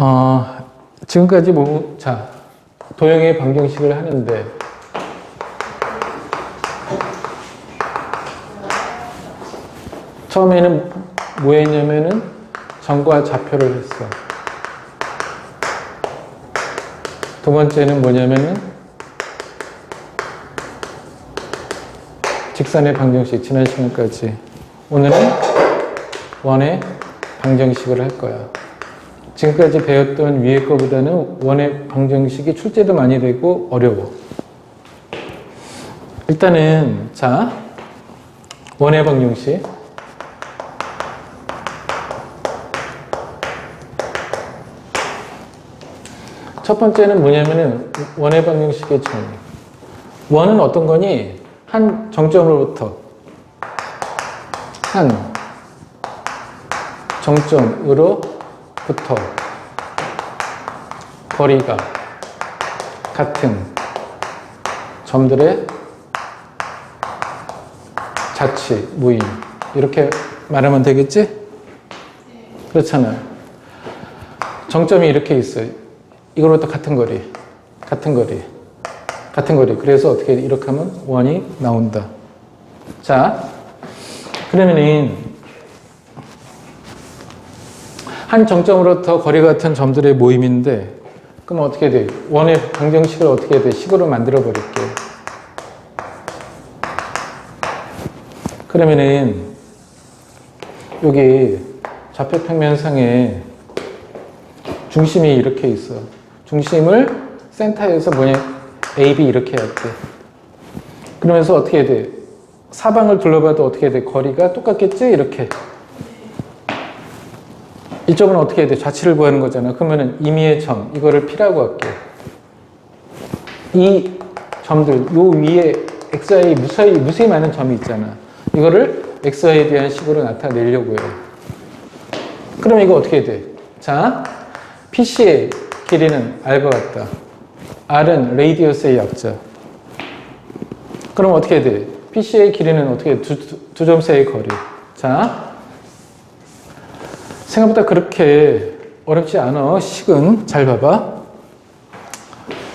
어, 지금까지 뭐, 자, 도형의 방정식을 하는데, 처음에는 뭐 했냐면은 점과 좌표를 했어. 두 번째는 뭐냐면은 직선의 방정식, 지난 시간까지. 오늘은 원의 방정식을 할 거야. 지금까지 배웠던 위의 거보다는 원의 방정식이 출제도 많이 되고 어려워. 일단은, 자, 원의 방정식. 첫 번째는 뭐냐면은 원의 방정식의 정의. 원은 어떤 거니? 한 정점으로부터 한 정점으로 부터 거리가 같은 점들의 자치, 무임 이렇게 말하면 되겠지? 그렇잖아. 정점이 이렇게 있어요. 이거로부터 같은 거리, 같은 거리, 같은 거리. 그래서 어떻게 이렇게 하면 원이 나온다. 자, 그러면은 한 정점으로부터 거리 같은 점들의 모임인데, 그럼 어떻게 돼? 원의 방정식을 어떻게 돼? 식으로 만들어 버릴게. 그러면은 여기 좌표 평면상에 중심이 이렇게 있어. 중심을 센터에서 뭐냐, A, B 이렇게 할게. 그러면서 어떻게 돼? 사방을 둘러봐도 어떻게 돼? 거리가 똑같겠지? 이렇게. 이쪽은 어떻게 돼? 좌치를 구하는 거잖아. 그러면은 임의의 점, 이거를 P라고 할게. 이 점들, 요 위에 XY 무수히, 무수히 많은 점이 있잖아. 이거를 XY에 대한 식으로 나타내려고 해요. 그럼 이거 어떻게 돼? 자, PC의 길이는 R과 같다. R은 레이디어스의 약자. 그럼 어떻게 돼? PC의 길이는 어떻게 두, 두, 두 점세의 거리. 자, 생각보다 그렇게 어렵지 않아. 식은 잘 봐봐.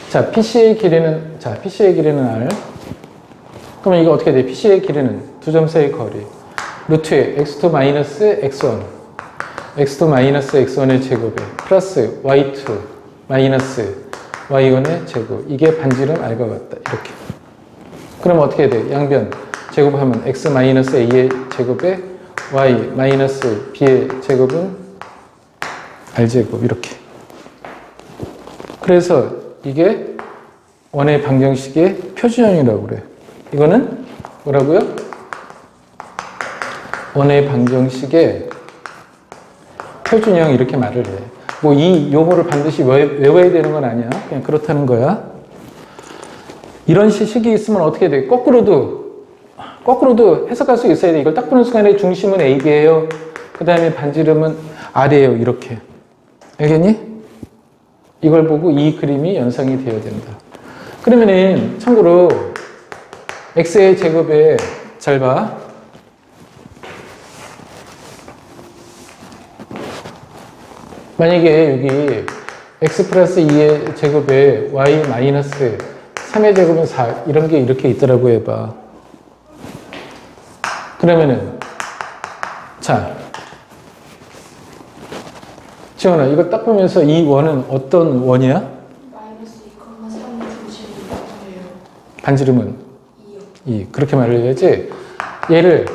자, PC의 길이는 자, PC의 길이는 R. 그러면 이거 어떻게 돼? PC의 길이는 두 점세의 거리. 루트에 x2 마이너스 x1. x2 마이너스 x1의 제곱에 플러스 y2 마이너스 y1의 제곱. 이게 반지름 R과 같다. 이렇게. 그럼 어떻게 돼? 양변 제곱하면 x 마이너스 a의 제곱에 y 마이너스 b의 제곱은 r 제곱 이렇게. 그래서 이게 원의 방정식의 표준형이라고 그래. 이거는 뭐라고요? 원의 방정식의 표준형 이렇게 말을 해. 뭐 이 용어를 반드시 외- 외워야 되는 건 아니야. 그냥 그렇다는 거야. 이런 시- 식이 있으면 어떻게 돼? 거꾸로도 거꾸로도 해석할 수 있어야 돼. 이걸 딱 보는 순간에 중심은 AB예요. 그 다음에 반지름은 R이에요. 이렇게. 알겠니? 이걸 보고 이 그림이 연상이 되어야 된다. 그러면은 참고로 x의 제곱에 잘 봐. 만약에 여기 x 플러스 2의 제곱에 y 마이너스 3의 제곱은 4 이런 게 이렇게 있더라고 해봐. 그러면은 자 지원아 이거 딱 보면서 이 원은 어떤 원이야? 마이너스 2,3의 중심이 뭐예요? 반지름은 2요. 2 그렇게 말을 해야지 얘를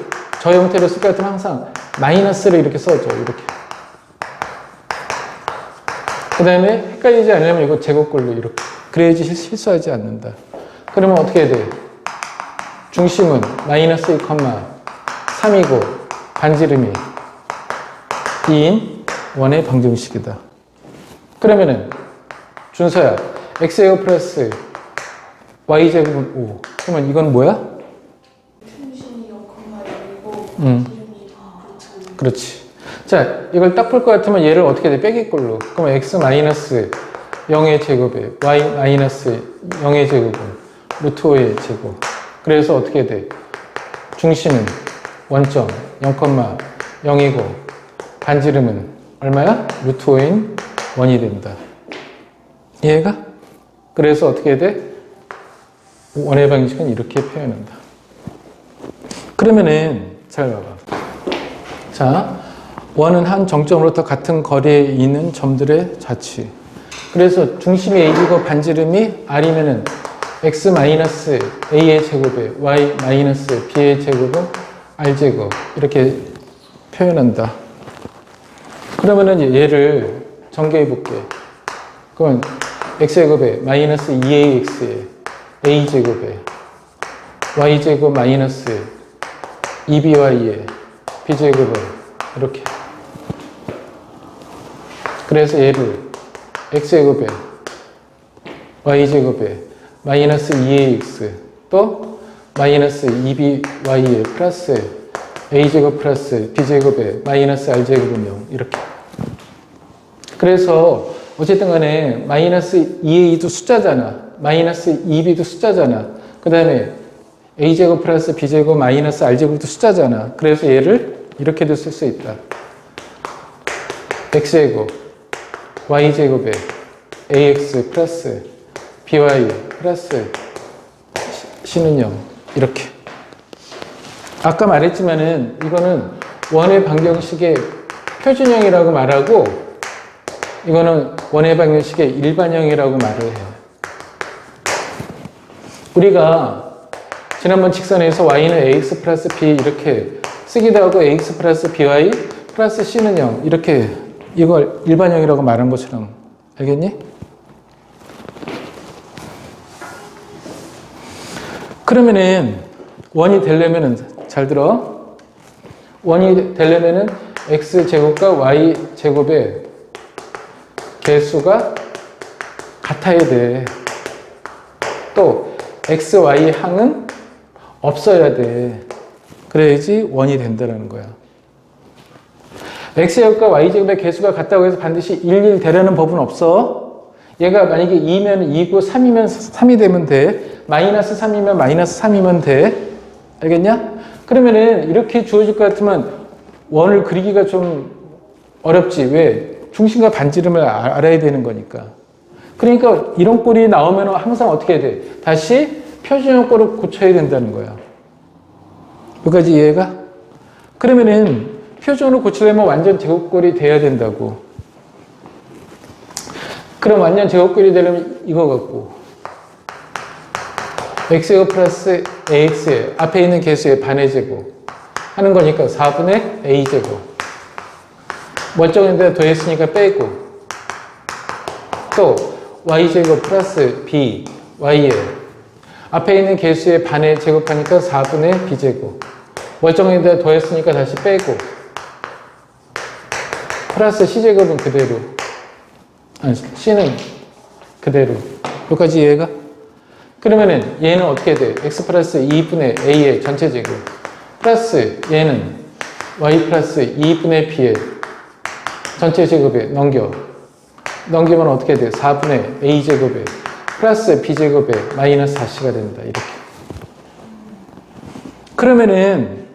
저 형태로 쓸 것 같으면 항상 마이너스를 이렇게 써줘 이렇게 그 다음에 헷갈리지 않으려면 이거 제곱꼴로 이렇게 그래야지 실- 실수하지 않는다 그러면 어떻게 해야 돼? 중심은 마이너스 2,3이고 반지름이 2인 원의 방정식이다 그러면은 준서야 x제곱 플러스 y제곱은 5 그러면 이건 뭐야? 중심이 0,1이고 음. 그렇지. 자, 이걸 딱 볼 것 같으면 얘를 어떻게 돼? 빼기 꼴로. 그럼 x 마이너스 0의 제곱에 y 마이너스 0의 제곱은 루트 5의 제곱. 그래서 어떻게 돼? 중심은 원점 0,0이고 반지름은 얼마야? 루트 5인 원이 된다. 이해가? 그래서 어떻게 돼? 원의 방식은 이렇게 표현한다. 그러면은 잘 봐봐. 자, 원은 한 정점으로부터 같은 거리에 있는 점들의 자취. 그래서 중심이 A이고 반지름이 R이면은 X 마이너스 A의 제곱에 Y 마이너스 B의 제곱은 R 제곱 이렇게 표현한다. 그러면은 얘를 전개해 볼게. 그건 X제곱에 마이너스 2AX에 A제곱에 Y제곱 마이너스 2BY에 B제곱에 이렇게. 그래서 얘를 x제곱에 y제곱에 마이너스 2ax 또 마이너스 2by에 플러스 a제곱 플러스 b제곱에 마이너스 r제곱은 0 이렇게. 그래서 어쨌든 간에 마이너스 2a도 숫자잖아. 마이너스 2b도 숫자잖아. 그 다음에 a제곱 플러스 b제곱 마이너스 r제곱도 숫자잖아. 그래서 얘를 이렇게도 쓸 수 있다. X제곱 y제곱에 ax 플러스 by 플러스 c는 0 이렇게 아까 말했지만은 이거는 원의 방정식의 표준형이라고 말하고 이거는 원의 방정식의 일반형이라고 말을 해요. 우리가 지난번 직선에서 y는 ax 플러스 b 이렇게 쓰기도 하고 ax 플러스 by 플러스 c는 0 이렇게 이걸 일반형이라고 말한 것처럼 알겠니? 그러면은 원이 되려면은 잘 들어 원이 되려면은 x 제곱과 y 제곱의 개수가 같아야 돼. 또 x, y 항은 없어야 돼. 그래야지 원이 된다는 거야. x제곱과 y제곱의 개수가 같다고 해서 반드시 1, 1 되려는 법은 없어. 얘가 만약에 2면 2고 3이면 3이 되면 돼. 마이너스 3이면 마이너스 3이면 돼. 알겠냐? 그러면은 이렇게 주어질 것 같으면 원을 그리기가 좀 어렵지. 왜? 중심과 반지름을 아- 알아야 되는 거니까. 그러니까 이런 꼴이 나오면 항상 어떻게 해야 돼? 다시 표준형 꼴을 고쳐야 된다는 거야. 여기까지 이해가? 그러면은 표준으로 고치려면 완전 제곱꼴이 돼야 된다고. 그럼 완전 제곱꼴이 되려면 이거 갖고. X제곱 플러스 ax의 앞에 있는 개수의 반의 제곱. 하는 거니까 4분의 a제곱. 멀쩡한데 더했으니까 빼고. 또 y제곱 플러스 b y의 앞에 있는 개수의 반의 제곱하니까 4분의 b제곱. 멀쩡한데 더했으니까 다시 빼고. 플러스 c제곱은 그대로 아니 c는 그대로 여기까지 이해가? 그러면은 얘는 어떻게 돼? x 플러스 2분의 a의 전체 제곱 플러스 얘는 y 플러스 2분의 b의 전체 제곱에 넘겨 넘기면 어떻게 돼? 4분의 a 제곱에 플러스 b 제곱에 마이너스 4c가 된다 이렇게 그러면은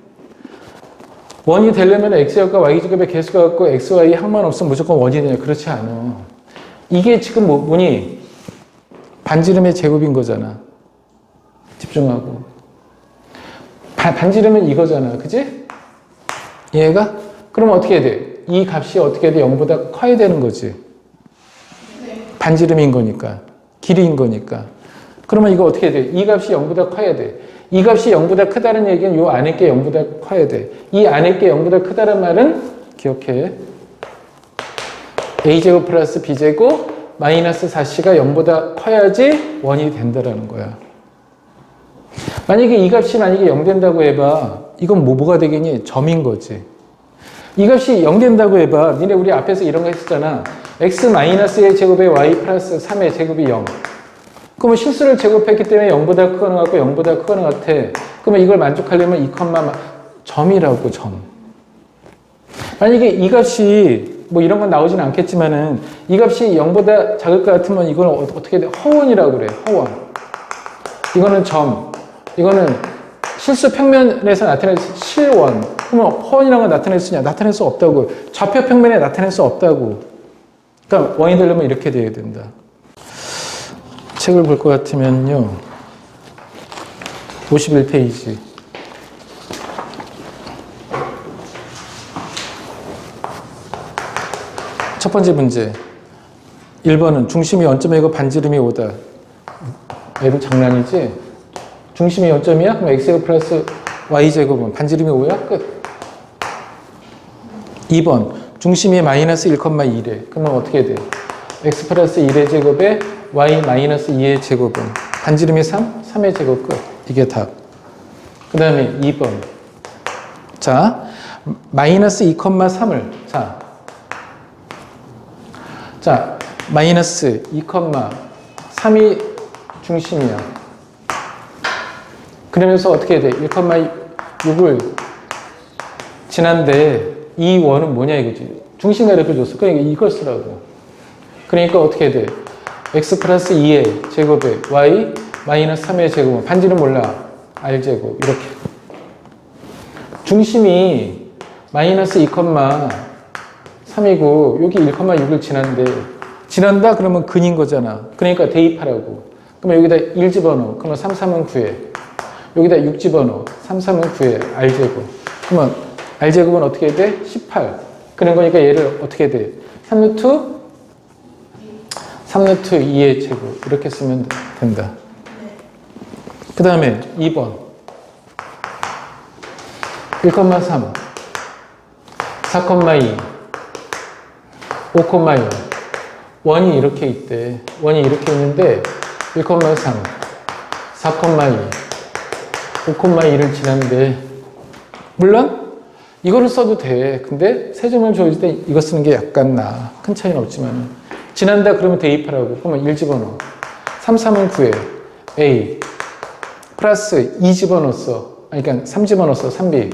원이 되려면 x제곱과 y제곱의 개수가 같고 x, y 항만 없으면 무조건 원이 되냐 그렇지 않아 이게 지금 뭐, 뭐니 반지름의 제곱인 거잖아 집중하고 바- 반지름은 이거잖아 그지? 얘가? 그러면 어떻게 해야 돼? 이 값이 어떻게 해야 돼? 0보다 커야 되는 거지 네. 반지름인 거니까 길이인 거니까 그러면 이거 어떻게 해야 돼? 이 값이 0보다 커야 돼. 이 값이 0보다 크다는 얘기는 이 안에 게 0보다 커야 돼. 이 안에 게 0보다 크다는 말은 기억해. A제곱 플러스 b제곱 마이너스 4c가 0보다 커야지 원이 된다라는 거야. 만약에 이 값이 만약에 0 된다고 해봐. 이건 뭐, 뭐가 되겠니? 점인 거지. 이 값이 0 된다고 해봐. 니네 우리 앞에서 이런 거 했었잖아. x 마이너스의 제곱에 y 플러스 3의 제곱이 0. 그러면 실수를 제곱했기 때문에 0보다 크거나 같고 0보다 크거나 같아. 그러면 이걸 만족하려면 이 컴마 점이라고 점. 만약에 이 값이 뭐 이런 건 나오진 않겠지만은 이 값이 0보다 작을 것 같으면 이건 어- 어떻게 돼? 허원이라고 그래. 허원. 이거는 점. 이거는 실수 평면에서 나타낼 수 실원. 그러면 허원이라는 건 나타낼 수 있냐? 나타낼 수 없다고. 좌표 평면에 나타낼 수 없다고. 그러니까 원이 되려면 이렇게 돼야 된다. 책을 볼 것 같으면요. 51페이지. 첫 번째 문제. 1번은 중심이 0점이고 반지름이 5다. 얘도 장난이지? 중심이 0점이야? 그럼 x제곱 플러스 y제곱은 반지름이 5야? 끝. 2번 중심이 마이너스 1,2래. 그러면 어떻게 돼? x 플러스 1의 제곱에 y 마이너스 2의 제곱은 반지름이 3? 3의 제곱 끝. 이게 답. 그 다음에 2번. 자, 마이너스 2,3을. 자, 자, 마이너스 2,3이 중심이야. 그러면서 어떻게 돼? 1,6을 지난데 이 원은 뭐냐 이거지. 중심 가르쳐 줬어. 그러니까 이걸 쓰라고. 그러니까 어떻게 돼? x 플러스 2의 제곱에 y 마이너스 3의 제곱은 반지는 몰라. r 제곱 이렇게. 중심이 마이너스 2,3이고 여기 1,6을 지난데 지난다 그러면 근인 거잖아. 그러니까 대입하라고. 그러면 여기다 1 집어넣어. 그러면 3, 3은 9에. 여기다 6 집어넣어. 3, 3은 9에. r 제곱. 그러면 r제곱은 어떻게 돼? 18. 그런 거니까 얘를 어떻게 돼? 3루트 3루트 2의 제곱 이렇게 쓰면 된다. 그 다음에 2번 1,3 4,2 5,6 원이 이렇게 있대. 원이 이렇게 있는데 1,3 4,2 5,2를 지났는데 물론 이거를 써도 돼. 근데 세 점을 주어질 때 이거 쓰는 게 약간 나. 큰 차이는 없지만. 지난다 그러면 대입하라고. 그러면 1 집어넣어. 3, 3은 9에 A. 플러스 2 집어넣었어. 아니, 그러니까 3 집어넣었어. 3B.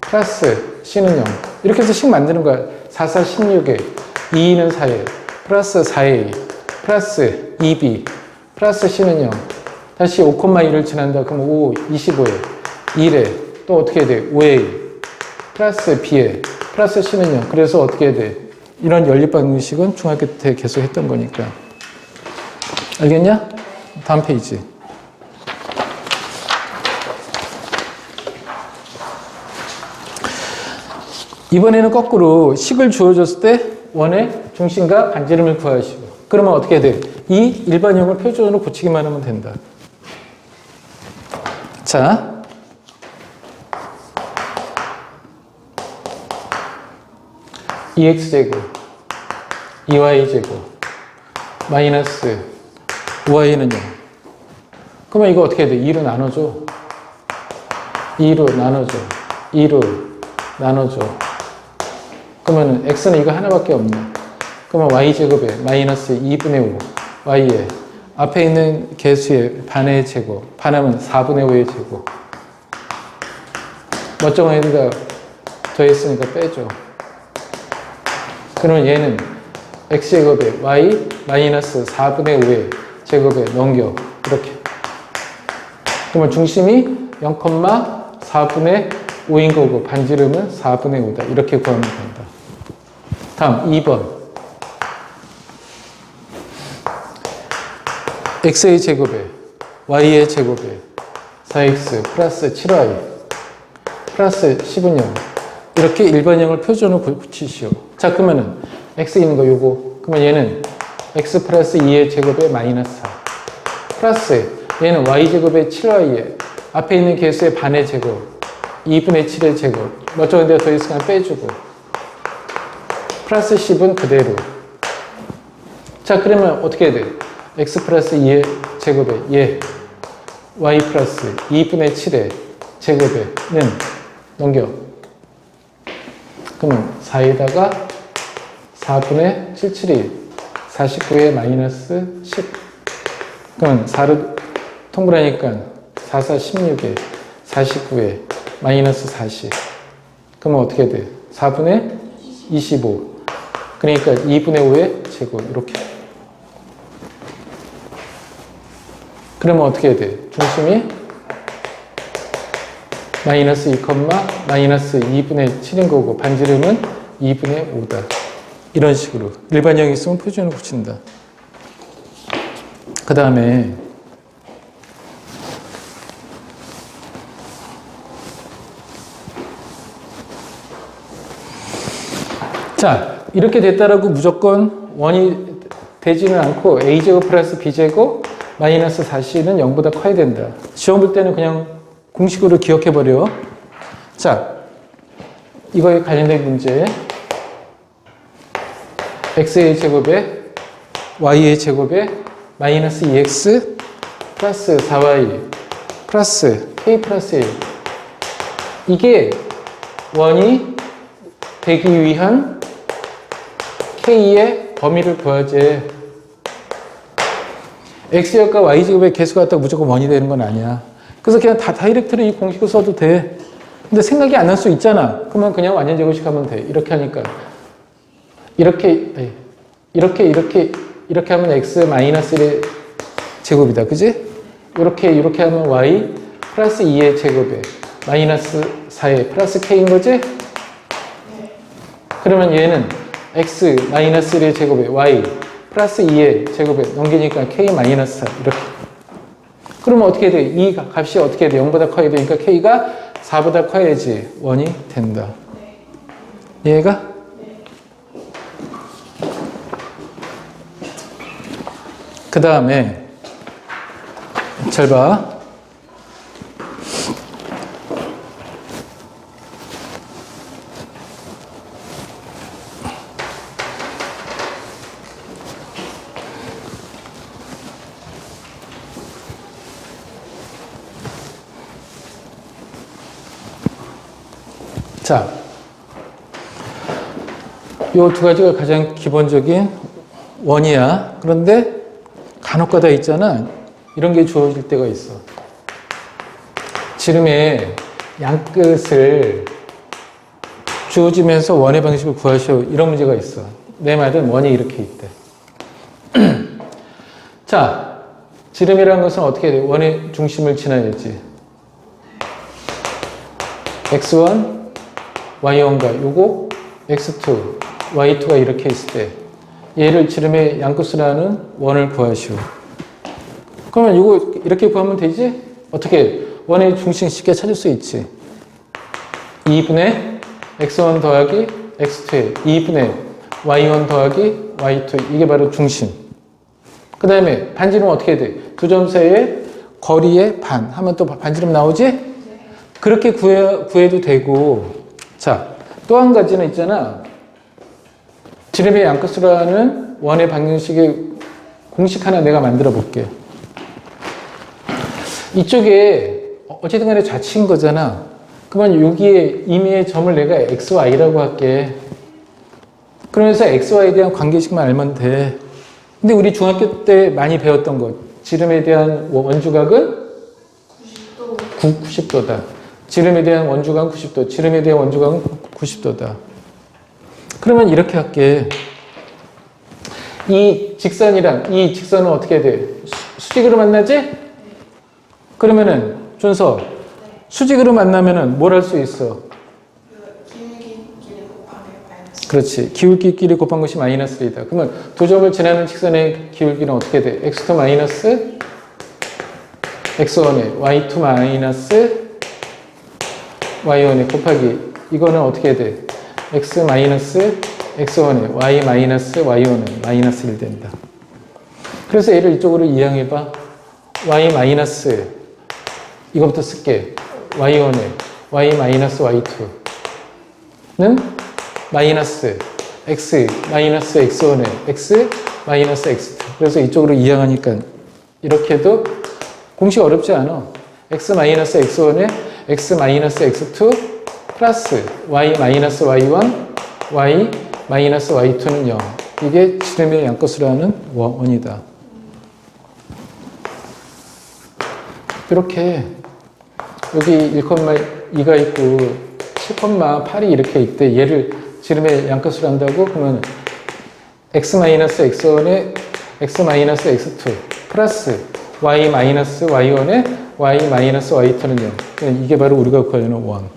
플러스 C는 0. 이렇게 해서 식 만드는 거야. 4, 4, 16에 2는 4에. 플러스 4A. 플러스 2B. 플러스 C는 0. 다시 5,2를 지난다. 그럼 5, 25에. 1에. 또 어떻게 해야 돼? 5A. 플러스 B에 플러스 C는 0. 그래서 어떻게 해야 돼? 이런 연립 방식은 중학교 때 계속 했던 거니까. 알겠냐? 다음 페이지. 이번에는 거꾸로 식을 주어졌을 때 원의 중심과 반지름을 구하시고 그러면 어떻게 돼? 이 일반형을 표준으로 붙이기만 하면 된다. 자, e x 제곱, 2y 제곱, 마이너스 5y는 0. 그러면 이거 어떻게 돼? 2로 나눠줘. 2로 나눠줘. 2로 나눠줘. 그러면 x는 이거 하나밖에 없네. 그러면 y 제곱에 마이너스 2분의 5, y에 앞에 있는 개수의 반의 제곱, 반하면 4분의 5의 제곱. 멀쩡한 애들가 더했으니까 빼줘. 그러면 얘는 x제곱에 y 마이너스 4분의 5의 제곱에 넘겨. 이렇게. 그러면 중심이 0,4분의 5인 거고 반지름은 4분의 5다. 이렇게 구하면 된다. 다음 2번. x의 제곱에 y의 제곱에 4x 플러스 7y 플러스 10은 0 이렇게 일반형을 표준으로 붙이시오. 자 그러면은 x 있는 거 요거. 그러면 얘는 x 플러스 2의 제곱에 마이너스 4 플러스 얘는 y 제곱에 7y에 앞에 있는 개수의 반의 제곱 2분의 7의 제곱. 멀쩡한 데가 더 있으면 빼주고 플러스 10은 그대로. 자 그러면 어떻게 해야 돼? x 플러스 2의 제곱에 얘 y 플러스 2분의 7의 제곱에 는 넘겨. 그러면 4에다가 4분의 7, 7이 49에 마이너스 10 그러면 4를 통분하니까 4, 4, 16에 49에 마이너스 40 그러면 어떻게 돼? 4분의 25 그러니까 2분의 5의 제곱 이렇게 그러면 어떻게 해야 돼? 중심이 마이너스 2, 마이너스 2분의 7인 거고 반지름은 2분의 5다. 이런 식으로 일반형이 있으면 표준을 붙인다. 그 다음에 자 이렇게 됐다라고 무조건 원이 되지는 않고 a제곱 플러스 b제곱 마이너스 4c는 0보다 커야 된다. 시험 볼 때는 그냥 공식으로 기억해 버려. 자 이거에 관련된 문제 x의 제곱에 y의 제곱에 마이너스 2x 플러스 4y 플러스 k 플러스 1 이게 원이 되기 위한 k의 범위를 구하지. X제곱과 y제곱의 개수가 같다고 무조건 원이 되는 건 아니야. 그래서 그냥 다 다이렉트로 이 공식을 써도 돼. 근데 생각이 안 날 수 있잖아. 그러면 그냥 완전 제곱식 하면 돼. 이렇게 하니까. 이렇게 아니, 이렇게 이렇게 이렇게 하면 x 마이너스 1의 제곱이다. 그지? 이렇게 이렇게 하면 y 플러스 2의 제곱에 마이너스 4의 플러스 k인 거지? 그러면 얘는 x 마이너스 1의 제곱에 y 플러스 2의 제곱에 넘기니까 k 마이너스 4 이렇게 그러면 어떻게 돼? 이 값이 어떻게 돼? 0보다 커야 되니까 k가 4보다 커야지 원이 된다 얘가? 그 다음에 잘 봐. 자, 요 두 가지가 가장 기본적인 원이야. 그런데 간혹가다 있잖아. 이런 게 주어질 때가 있어. 지름의 양끝을 주어지면서 원의 방식을 구하시오. 이런 문제가 있어. 내 말은 원이 이렇게 있대. 자, 지름이라는 것은 어떻게 돼? 원의 중심을 지나야지. x1, y1과 요거 x2, y2가 이렇게 있을 때 얘를 지름의 양끝으로하는 원을 구하시오. 그러면 이거 이렇게 구하면 되지? 어떻게? 원의 중심 쉽게 찾을 수 있지. 2분의 x1 더하기 x2에 2분의 y1 더하기 y2 이게 바로 중심. 그 다음에 반지름 어떻게 돼? 두 점 사이의 거리의 반 하면 또 반지름 나오지? 그렇게 구해, 구해도 되고 자, 또 한 가지는 있잖아. 지름의 양끝으로 하는 원의 방정식의 공식 하나 내가 만들어 볼게. 이쪽에 어쨌든 간에 좌치인 거잖아. 그러면 여기에 임의의 점을 내가 x, y라고 할게. 그러면서 x, y에 대한 관계식만 알면 돼. 근데 우리 중학교 때 많이 배웠던 것. 지름에 대한 원주각은 90도 90도다. 지름에 대한 원주각은 90도. 지름에 대한 원주각은 90도다. 그러면 이렇게 할게. 이 직선이랑 이 직선은 어떻게 돼? 수- 수직으로 만나지? 그러면은 준서 수직으로 만나면은 뭘 할 수 있어? 그렇지. 기울기끼리 곱한 것이 마이너스 1이다. 그러면 두 점을 지나는 직선의 기울기는 어떻게 돼? x2 마이너스 x1에 y2 마이너스 y1에 곱하기 이거는 어떻게 돼? x 마이너스 x1에 y 마이너스 y1에 마이너스 1 된다. 그래서 얘를 이쪽으로 이항해봐. y 마이너스 이거부터 쓸게. y1에 y 마이너스 y2는 마이너스 x 마이너스 x1에 x 마이너스 x2 그래서 이쪽으로 이항하니까 이렇게 해도 공식 어렵지 않아 x 마이너스 x1에 x 마이너스 x2 플러스 y 마이너스 y1 y 마이너스 y2는 0 이게 지름의 양것으로 하는 원- 원이다 이렇게 여기 1,2가 있고 7,8이 이렇게 있대. 얘를 지름의 양값으로 한다고? 그러면 x-x1에 x-x2 플러스 y-y1에 y-y2는 0. 이게 바로 우리가 구하는 원.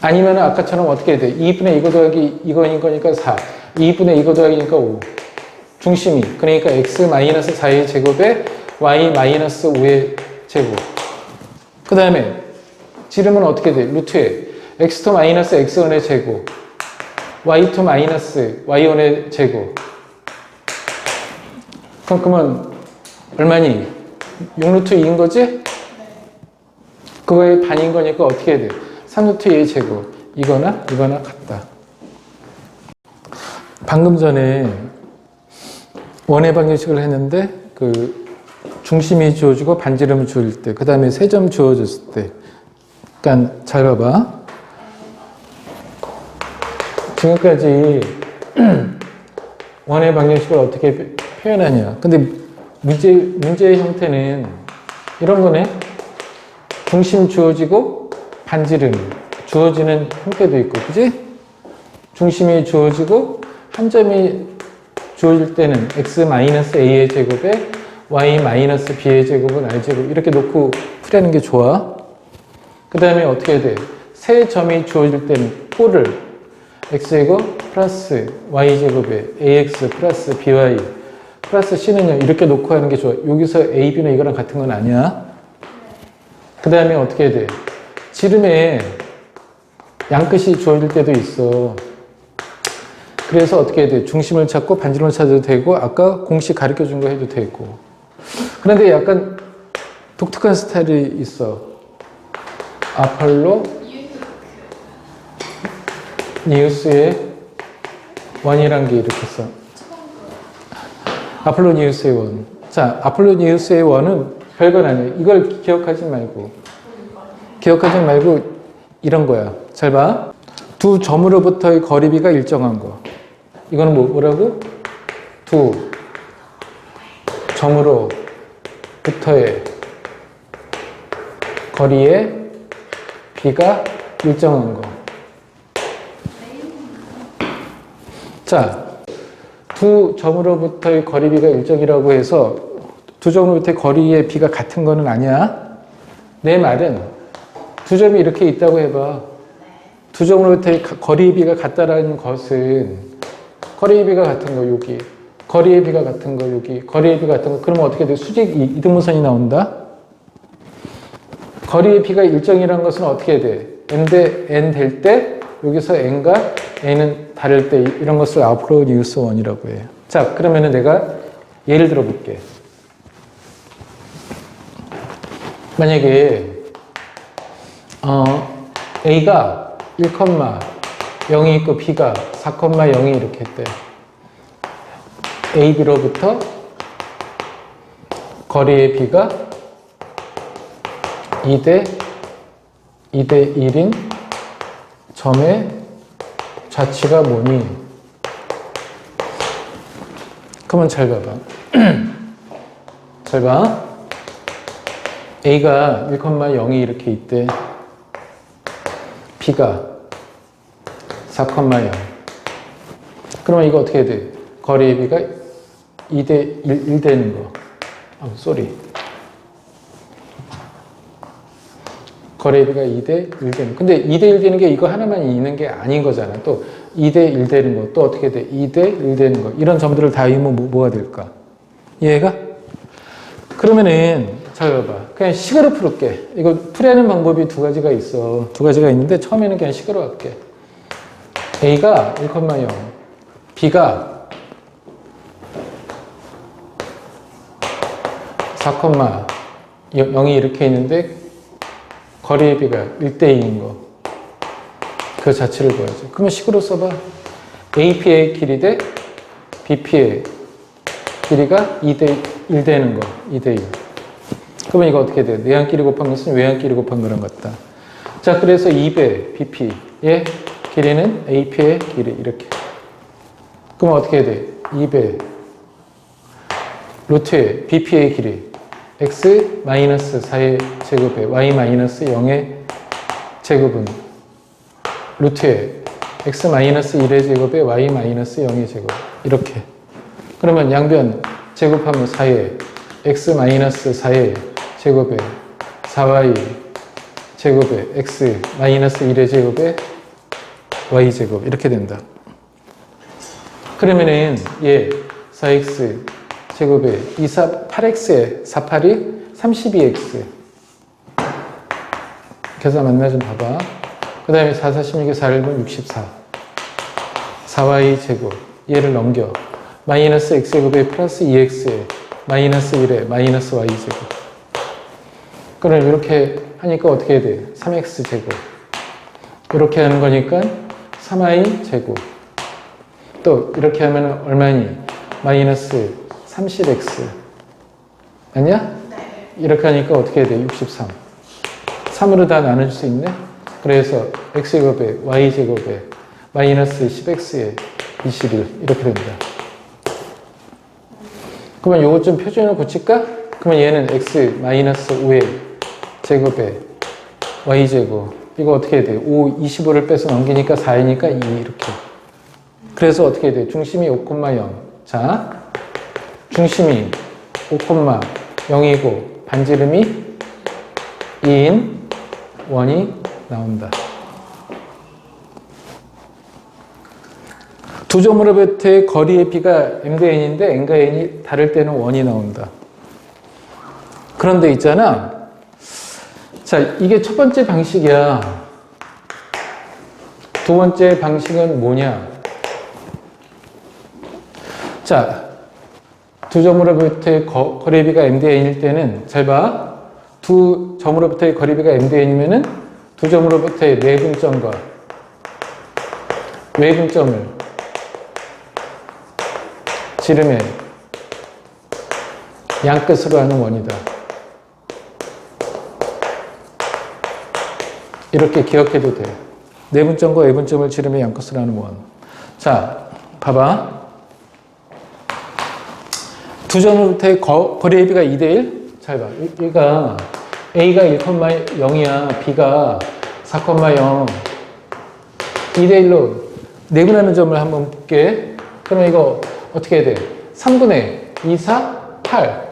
아니면 아까처럼 어떻게 돼? 2분의 이거 더하기 이거인 거니까 4. 2분의 이거 더하기니까 5. 중심이. 그러니까 x 마이너스 4의 제곱에 y 마이너스 5의 제곱. 그 다음에 지름은 어떻게 돼? 루트에 x2 마이너스 x1의 제곱. y2 마이너스 y1의 제곱. 그럼 그러면 얼마니? 6루트 2인 거지? 그거의 반인 거니까 어떻게 돼? 3루트 2의 제곱. 이거나 이거나 같다. 방금 전에 원의 방정식을 했는데 그 중심이 주어지고 반지름이 주어질 때, 그 다음에 세 점 주어졌을 때, 그러니까 잘 봐봐. 지금까지 원의 방정식을 어떻게 표- 표현하냐. 근데 문제, 문제의 형태는 이런 거네. 중심 주어지고 반지름 주어지는 형태도 있고, 그지? 중심이 주어지고 한 점이 주어질 때는 x-a의 제곱에 y-b의 제곱은 r제곱 이렇게 놓고 풀이하는 게 좋아. 그 다음에 어떻게 돼? 세 점이 주어질 때는 4를 x제곱 플러스 y제곱에 ax 플러스 by 플러스 c는요 이렇게 놓고 하는 게 좋아. 여기서 a, b는 이거랑 같은 건 아니야. 그 다음에 어떻게 돼? 지름에 양끝이 주어질 때도 있어. 그래서 어떻게 해야 돼? 중심을 찾고 반지름을 찾아도 되고 아까 공식 가르쳐 준 거 해도 되고 그런데 약간 독특한 스타일이 있어 아폴로 니우스의 원이란 게 이렇게 써 아폴로 니우스의 원. 자, 아폴로 니우스의 원은 별건 아니에요. 이걸 기억하지 말고 기억하지 말고 이런 거야. 잘 봐. 두 점으로부터의 거리비가 일정한 거. 이거는 뭐- 뭐라고? 두 점으로부터의 거리의 비가 일정한 거. 자, 두 점으로부터의 거리비가 일정이라고 해서 두 점으로부터의 거리의 비가 같은 거는 아니야. 내 말은 두 점이 이렇게 있다고 해봐. 두 점으로부터의 가- 거리의 비가 같다라는 것은 거리의 비가 같은 거 여기, 거리의 비가 같은 거 여기, 거리의 비 같은 거 그러면 어떻게 돼? 수직 이- 이등분선이 나온다. 거리의 비가 일정이라는 것은 어떻게 돼? n 대 n 될 때 여기서 n과 n은 다를 때 이- 이런 것을 뉴스 원이라고 해요. 자, 그러면은 내가 예를 들어 볼게. 만약에 어, A가 1,0이 있고 B가 4,0이 이렇게 했대. A, B로부터 거리의 B가 2대 2대 1인 점의 좌치가 뭐니? 그러면 잘 봐봐. 잘 봐. A가 1,0이 이렇게 있대. B가 4,0. 그러면 이거 어떻게 돼? 거리의 B가 2대 1, 1 되는 거. 아, 쏘리. 거래비가 2대 1 되는. 근데 2대 1 되는 게 이거 하나만 있는 게 아닌 거잖아. 또 2대 1 되는 거, 또 어떻게 돼? 2대 1 되는 거. 이런 점들을 다 이으면 뭐, 뭐가 될까? 이해가? 그러면은, 잘 봐봐. 그냥 식으로 풀을게. 이거 풀이하는 방법이 두 가지가 있어. 두 가지가 있는데, 처음에는 그냥 식으로 할게. A가 1,0, B가 4, 0이 이렇게 있는데, 거리의 비가 1대2인 거. 그 자체를 보여줘. 그러면 식으로 써봐. AP의 길이 대 BP의 길이가 2대 1 되는 거. 2대 1. 그러면 이거 어떻게 돼? 내항끼리 곱한 것은 외항끼리 곱한 거랑 같다. 자, 그래서 2배 BP의 길이는 AP의 길이 이렇게. 그러면 어떻게 돼? 2배 루트의 BP의 길이 x 마이너스 4의 제곱에 y 마이너스 0의 제곱은 루트에 x 마이너스 1의 제곱에 y 마이너스 0의 제곱. 이렇게. 그러면 양변 제곱하면 4의 x 마이너스 4의 제곱에 4y 제곱에 x 마이너스 1의 제곱에 y 제곱. 이렇게 된다. 그러면은 얘 4x 제곱에 2, 4, 8x에 4, 8이 32x 계산 맞나 좀 봐봐. 그 다음에 4, 4, 16에 4, 1분 64 4y 제곱. 얘를 넘겨. 마이너스 x 제곱에 플러스 2x에 마이너스 1에 마이너스 y 제곱. 그럼 이렇게 하니까 어떻게 돼? 3x 제곱. 이렇게 하는 거니까 3y 제곱. 또 이렇게 하면 얼마니? 마이너스 30x 아니야? 네. 이렇게 하니까 어떻게 해야 돼? 63 3으로 다 나눌 수 있네? 그래서 x제곱에 y제곱에 마이너스 10x에 21 이렇게 됩니다. 그러면 요거 좀 표준을 고칠까? 그러면 얘는 x 마이너스 5의 제곱에 y제곱 이거 어떻게 해야 돼? 5, 25를 빼서 넘기니까 4이니까 2 이렇게 그래서 어떻게 해야 돼? 중심이 5,0 자, 중심이 5,0이고 반지름이 2인 원이 나온다. 두 점으로부터의 거리의 비가 m 대 n인데 n과 n이 다를 때는 원이 나온다. 그런데 있잖아. 자, 이게 첫 번째 방식이야. 두 번째 방식은 뭐냐? 자, 두 점으로부터의 거, 거리비가 m 대 n일 때는 잘 봐. 두 점으로부터의 거리비가 m 대 n이면은 두 점으로부터의 내분점과 외분점을 지름의 양끝으로 하는 원이다. 이렇게 기억해도 돼. 내분점과 외분점을 지름의 양끝으로 하는 원. 자, 봐봐. 두 점으로부터의 거, 거리의 비가 2대1? 잘 봐. 이- 얘가 A가 1,0이야. B가 4,0. 2대1로 내분하는 점을 한번 볼게. 그럼 이거 어떻게 돼? 3분의 2, 4, 8.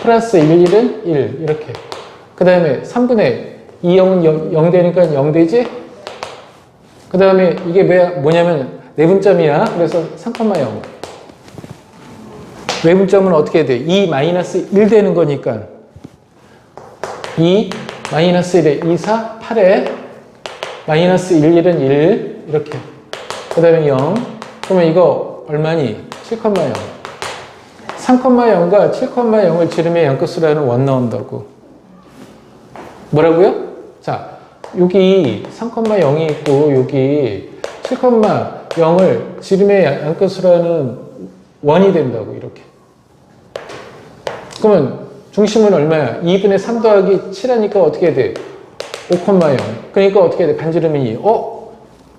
플러스 1, 1은 1. 이렇게. 그 다음에 3분의 2, 0은 0, 0 되니까 0 되지? 그 다음에 이게 왜, 뭐냐면 내분점이야. 그래서 3,0. 외분점은 어떻게 돼? 2 마이너스 1 되는 거니까. 2 마이너스 1에 2, 4, 8에 마이너스 1, 1은 1 이렇게. 그 다음에 0 그러면 이거 얼마니? 7,0 3,0과 7,0을 지름의 양끝으로 하는 원 나온다고. 뭐라고요? 자 여기 3,0이 있고 여기 7,0을 지름의 양끝으로 하는 원이 된다고 이렇게 그러면 중심은 얼마야? 2분의 3 더하기 7하니까 어떻게 돼? 5,0 그러니까 어떻게 돼? 반지름이 2 어?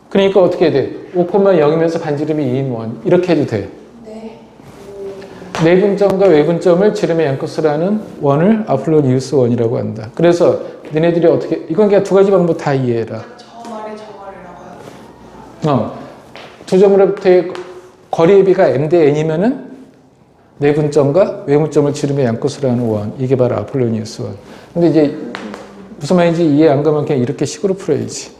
그러니까 어떻게 돼? 5,0이면서 반지름이 2인 원 이렇게 해도 돼 네. 내분점과 외분점을 지름의 양끝으로 하는 원을 아폴로니우스 원이라고 한다 그래서 너네들이 어떻게 이건 그냥 두 가지 방법 다 이해해라 저 말이 저 말이라고요? 어, 두 점으로부터의 거리의 비가 m 대 n이면은 내분점과 외분점을 지름의 양끝으로 하는 원 이게 바로 아폴로니우스 원. 근데 이제 무슨 말인지 이해 안 가면 그냥 이렇게 식으로 풀어야지.